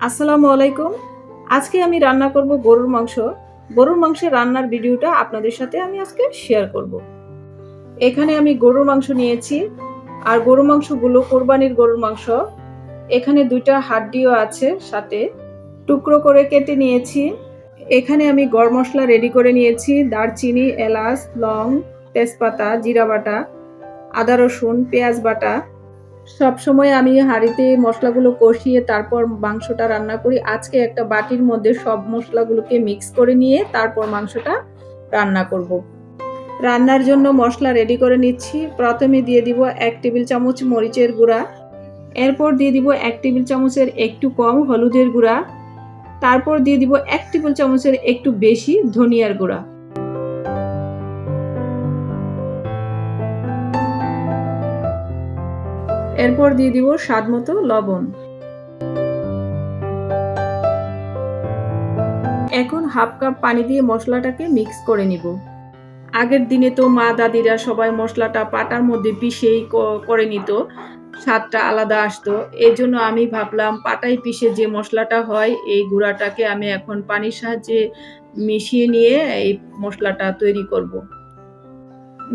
আসসালামু আলাইকুম। আজকে আমি রান্না করব গরুর মাংস। গরুর মাংসের রান্নার ভিডিওটা আপনাদের সাথে আমি আজকে শেয়ার করব। এখানে আমি গরুর মাংস নিয়েছি আর গরুর মাংসগুলো কোরবানির গরুর মাংস। এখানে দুইটা হাড্ডিও আছে সাথে। টুকরো করে কেটে নিয়েছি। এখানে আমি গরম মশলা রেডি করে নিয়েছি। দারচিনি, এলাচ, লং, তেজপাতা, জিরা বাটা, আদা রসুন, পেঁয়াজ বাটা। সব সময় আমি হাঁড়িতে মশলাগুলো কষিয়ে তারপর মাংসটা রান্না করি। আজকে একটা বাটির মধ্যে সব মশলাগুলোকে মিক্স করে নিয়ে তারপর মাংসটা রান্না করব। রান্নার জন্য মশলা রেডি করে নিচ্ছি। প্রথমে দিয়ে দিব এক টেবিল চামচ মরিচের গুঁড়া। এরপর দিয়ে দিব এক টেবিল চামচের একটু কম হলুদের গুঁড়া। তারপর দিয়ে দিব এক টেবিল চামচের একটু বেশি ধনিয়ার গুঁড়া। এরপর দিয়ে দিব স্বাদ মতো লবণ। এখন হাফ কাপ পানি দিয়ে মশলাটাকে মিক্স করে নিব। আগের দিনে তো মা দাদিরা সবাই মশলাটা পাটার মধ্যে পিষেই করে নিত, স্বাদটা আলাদা আসতো। এই জন্য আমি ভাবলাম পাটায় পিষে যে মশলাটা হয়, এই গুঁড়াটাকে আমি এখন পানির সাহায্যে মিশিয়ে নিয়ে এই মশলাটা তৈরি করব।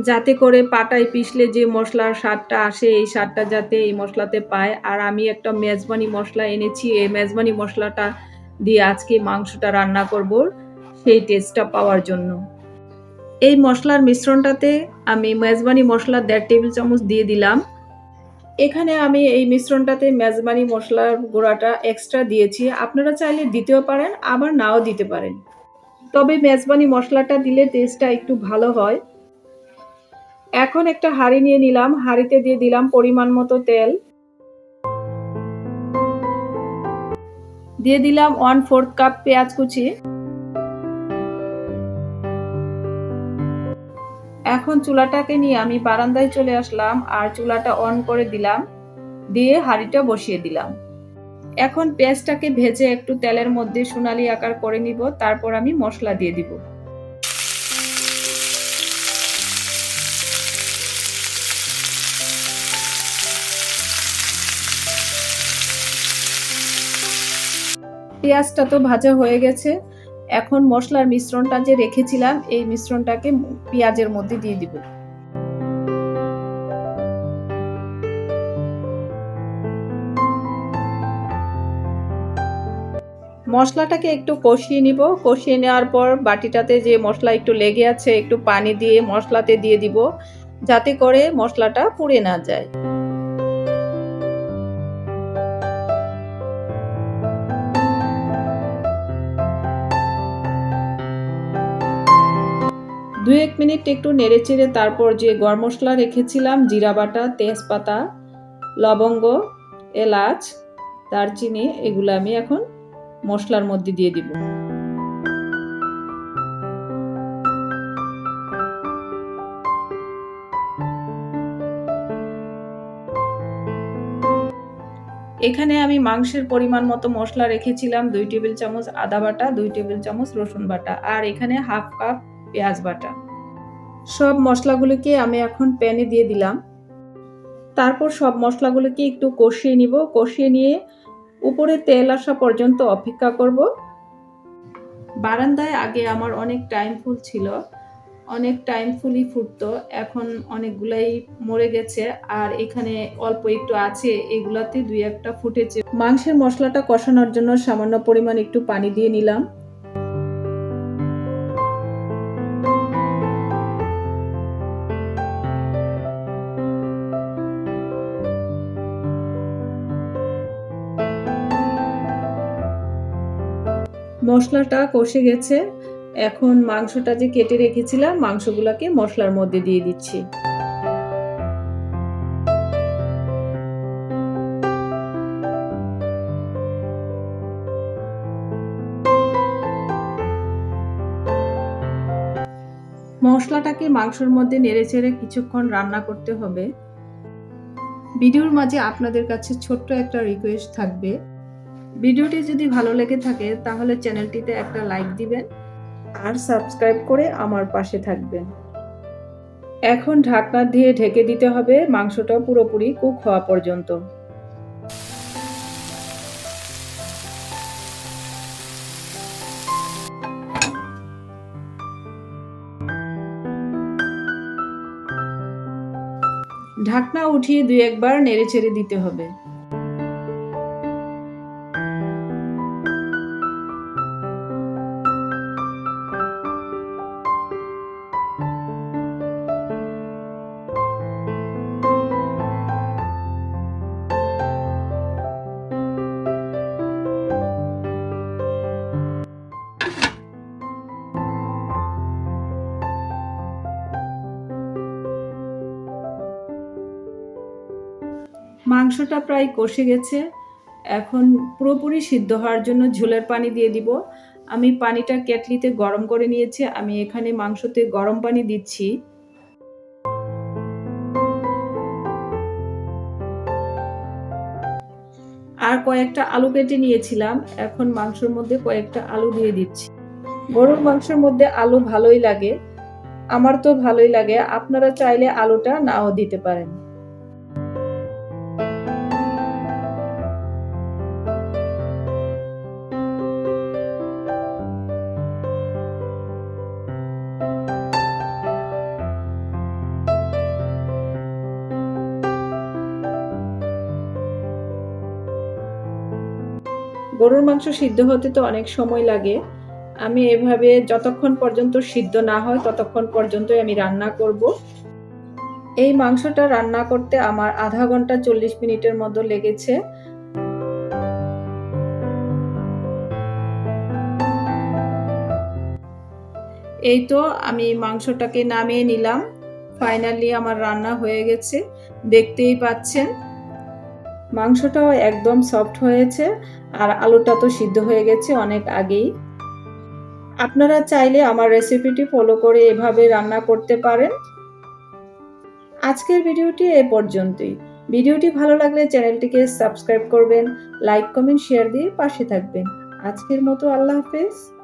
যাতে করে পাটায় পিষলে যে মশলার স্বাদটা আসে, এই স্বাদটা যাতে এই মশলাতে পায়। আর আমি একটা মেজবানি মশলা এনেছি, এই মেজবানি মশলাটা দিয়ে আজকে মাংসটা রান্না করব সেই টেস্টটা পাওয়ার জন্য। এই মশলার মিশ্রণটাতে আমি মেজবানি মশলা দেড় টেবিল চামচ দিয়ে দিলাম। এখানে আমি এই মিশ্রণটাতে মেজবানি মশলার গুঁড়াটা এক্সট্রা দিয়েছি। আপনারা চাইলে দিতেও পারেন, আবার নাও দিতে পারেন। তবে মেজবানি মশলাটা দিলে টেস্টটা একটু ভালো হয়। এখন একটা হাঁড়ি নিয়ে নিলাম, হাঁড়িতে দিয়ে দিলাম পরিমাণ মতো তেল। দিয়ে দিলাম ওয়ান ফোর্থ কাপ পেঁয়াজ কুচি। এখন চুলাটাকে নিয়ে আমি বারান্দায় চলে আসলাম আর চুলাটা অন করে দিলাম, দিয়ে হাঁড়িটা বসিয়ে দিলাম। এখন পেঁয়াজটাকে ভেজে একটু তেলের মধ্যে সোনালি আকার করে নিব, তারপর আমি মশলা দিয়ে দিব। পেঁয়াজটা তো ভাজা হয়ে গেছে। এখন মশলার মিশ্রণটা যে রেখেছিলাম, এই মিশ্রণটাকে পেঁয়াজের মধ্যে দিয়ে দিব। মশলাটাকে একটু কষিয়ে নিব। কষিয়ে নেওয়ার পর বাটিটাতে যে মশলা একটু লেগে আছে, একটু পানি দিয়ে মশলাতে দিয়ে দিব, যাতে করে মশলাটা পুড়ে না যায়। দু এক মিনিট একটু নেড়ে চেড়ে তারপর যে গরম মশলা রেখেছিলাম, জিরা বাটা, তেজপাতা, লবঙ্গ, এলাচ, দারচিনি, এগুলো আমি এখন মশলার মধ্যে দিয়ে দিব। এখানে আমি মাংসের পরিমাণ মতো মশলা রেখেছিলাম, দুই টেবিল চামচ আদা বাটা, দুই টেবিল চামচ রসুন বাটা, আর এখানে হাফ কাপ পেঁয়াজ বাটা। সব মশলাগুলোকে আমি এখন প্যানে দিয়ে দিলাম। তারপর সব মশলাগুলোকে একটু কষিয়ে নিব। কষিয়ে নিয়ে উপরে তেল আসা পর্যন্ত অপেক্ষা করব। বারান্দায় আগে আমার অনেক টাইম ফুল ছিল। অনেক টাইম ফুলই ফুটতো। এখন অনেকগুলাই মরে গেছে। আর এখানে অল্প একটু আছে। এগুলাতে দুই একটা ফুটেছে। মাংসের মশলাটা কষানোর জন্য সামান্য পরিমাণ একটু পানি দিয়ে নিলাম। মশলাটা কষে গেছে। এখন মাংসটা যে কেটে রেখেছিলাম, মাংসগুলোকে মশলার মধ্যে দিয়ে দিচ্ছি। মশলাটাকে মাংসের মধ্যে নেড়েচেড়ে কিছুক্ষণ রান্না করতে হবে। ভিডিওর মাঝে আপনাদের কাছে ছোট্ট একটা রিকোয়েস্ট থাকবে। ভিডিওটি যদি ভালো লেগে থাকে, তাহলে চ্যানেলটিতে একটা লাইক দিবেন। আর সাবস্ক্রাইব করে আমার পাশে থাকবেন। এখন ঢাকনা দিয়ে ঢেকে দিতে হবে, মাংসটা পুরোপুরি কুক হওয়া পর্যন্ত। ঢাকনা উঠিয়ে দুই একবার নেড়ে চেড়ে দিতে হবে। মাংসটা প্রায় কষে গেছে। এখন পুরোপুরি সিদ্ধ হওয়ার জন্য ঝোলের পানি দিয়ে দিব। আমি পানিটা কেটলিতে গরম করে নিয়েছি। আমি এখানে মাংসতে গরম পানি দিচ্ছি। আর কয়েকটা আলু কেটে নিয়েছিলাম। এখন মাংসের মধ্যে কয়েকটা আলু দিয়ে দিচ্ছি। গরুর মাংসের মধ্যে আলু ভালোই লাগে। আমার তো ভালোই লাগে। আপনারা চাইলে আলুটা নাও দিতে পারেন। গরুর মাংস সিদ্ধ হতে তো অনেক সময় লাগে। আমি এভাবে যতক্ষণ পর্যন্ত সিদ্ধ না হয়, ততক্ষণ পর্যন্তই আমি রান্না করব। এই মাংসটা রান্না করতে আমার আধা ঘণ্টা চল্লিশ মিনিটের মতো লেগেছে। এই তো আমি মাংসটাকে নামিয়ে নিলাম। ফাইনালি আমার রান্না হয়ে গেছে। দেখতেই পাচ্ছেন মাংসটাও একদম সফট হয়েছে আর আলুটা তো সিদ্ধ হয়ে গেছে অনেক আগেই। আপনারা চাইলে আমার রেসিপিটি ফলো করে এভাবে রান্না করতে পারেন। আজকের ভিডিওটি এ পর্যন্তই। ভিডিওটি ভালো লাগলে চ্যানেলটিকে সাবস্ক্রাইব করবেন লাইক কমেন্ট শেয়ার দিয়ে পাশে থাকবেন। আজকের মতো আল্লাহ হাফেজ।